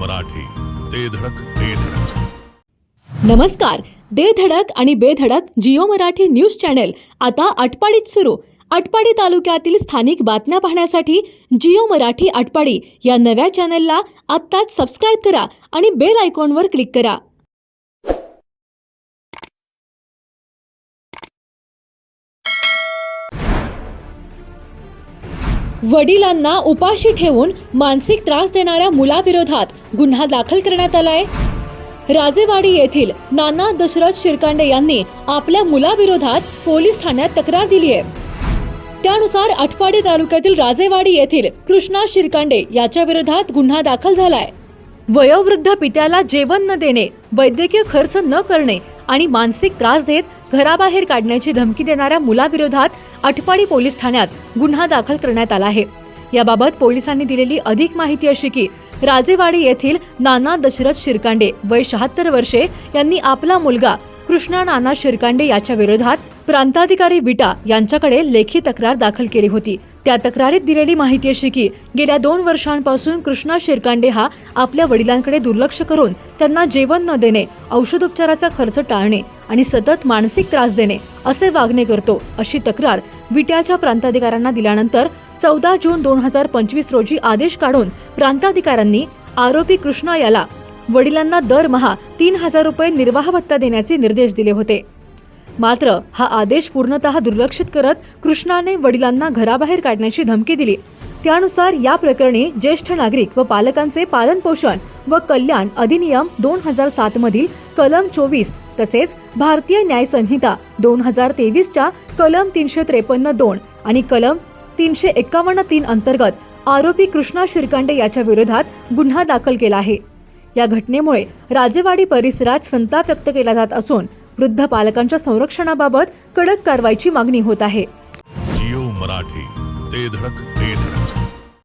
मराठी ते धडक ते धडक. नमस्कार दे धडक आणि बेधडक जिओ मराठी न्यूज चॅनेल. आता आटपाडीत सुरू. आटपाडी तालुक्यातील स्थानिक बातम्या पाहण्यासाठी जिओ मराठी आटपाडी या नव्या चॅनेलला आत्ताच सबस्क्राईब करा आणि बेल आयकॉनवर क्लिक करा. वडिलांना उपाशी ठेवून मानसिक त्रास देणाऱ्या मुलाविरोधात गुन्हा दाखल करण्यात आलाय राजेवाडी येथील नाना दशरथ शिरकांडे यांनी आपल्या मुलाविरोधात पोलीस ठाण्यात तक्रार दिली आहे. त्यानुसार आटपाडी तालुक्यातील राजेवाडी येथील कृष्णा शिरकांडे याच्या विरोधात गुन्हा दाखल झालाय वयोवृद्ध पित्याला जेवण न देणे वैद्यकीय खर्च न करणे आणि मानसिक त्रास देत घराबाहेर काढण्याची धमकी देणाऱ्या मुलाविरोधात आटपाडी पोलीस ठाण्यात गुन्हा दाखल करण्यात आला आहे. याबाबत पोलिसांनी दिलेली अधिक माहिती अशी की राजेवाडी येथील नाना दशरथ शिरकांडे वय शहात्तर वर्षे यांनी आपला मुलगा कृष्णा नाना शिरकांडे याच्या विरोधात प्रांताधिकारी विटा यांच्याकडे लेखी तक्रार दाखल केली होती. त्या तक्रारीत दिलेली माहिती अशी की गेल्या दोन वर्षांपासून कृष्णा शिरकांडे हा आपल्या वडिलांकडे दुर्लक्ष करून त्यांना जेवण न देणे औषधोपचाराचा खर्च टाळणे आणि सतत मानसिक त्रास देणे असे वागणे करतो अशी तक्रार विट्याच्या प्रांताधिकाऱ्यांना दिल्यानंतर चौदा जून दोन हजार पंचवीस रोजी आदेश काढून प्रांताधिकाऱ्यांनी आरोपी कृष्णा याला वडिलांना दरमहा तीन हजार रुपये निर्वाह भत्ता देण्याचे निर्देश दिले होते. मात्र हा आदेश पूर्णतः दुर्लक्षित करत कृष्णाने वडिलांना घराबाहेर काढण्याची धमकी दिली. त्यानुसार या प्रकरणी ज्येष्ठ नागरिक व पालकांचे पालनपोषण व कल्याण अधिनियम दोन हजार सात मधील कलम चोवीस तसेच भारतीय न्याय संहिता दोन हजार तेवीसच्या कलम तीनशे त्रेपन्न दोन आणि कलम तीनशे एक्कावन्न तीन अंतर्गत आरोपी कृष्णा शिरकांडे याच्या विरोधात गुन्हा दाखल केला आहे. या घटनेमुळे राजेवाडी परिसरात संताप व्यक्त केला जात असून वृद्ध पालकांच्या संरक्षणाबाबत कडक कारवाईची मागणी होत आहे. जिओ मराठी ते धडक ते धडक.